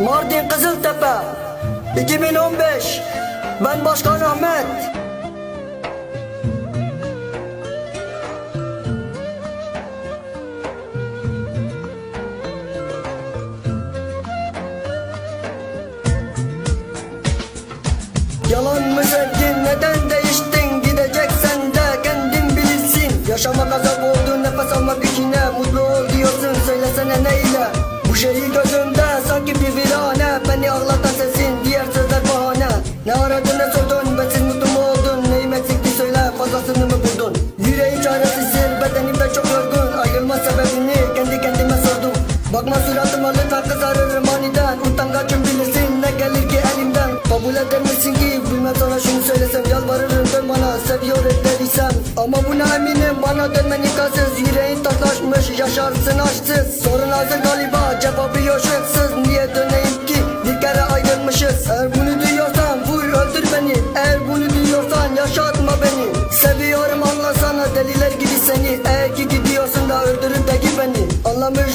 Mardin Kızıltepe 2015 Ben Başkan Ahmet. Yalan mı sevdin neden değiştin? Gideceksen de kendin bilirsin. Yaşamak azap oldu nefes almak içine Mutlu ol diyorsun. Söylesene neyle Bu şehir gözümde sanki bir virane. Beni ağlatan sesin diğer sözler bahane. Ne aradın ne sordun bensiz mutlu mu oldun? Neyim eksikti söyle fazlasını mı buldun? Yüreğim çaresizdir bedenimde çok yorgun. Ayrılma sebebini kendi kendime sordum. Bakma suratıma lütfen kızarırım aniden. Utangaçım bilirsin ne gelir ki elimden? Kabul eder misin ki bilmem sana şunu söylesem Yalvarırım dön bana. Dediysem Ama buna eminim bana dönmen imkansız Yüreğin taşlaşmış yaşarsın aşksız. Sorun hazır galiba cevabı yok şıksız. Niye döneyim ki? Bir kere ayrılmışız. Eğer bunu duyuyorsan vur öldür beni. Eğer bunu duyuyorsan yaşatma beni. Seviyorum anlasana deliler gibi seni. Eğer ki gidiyorsun da öldürür de beni. Anlamış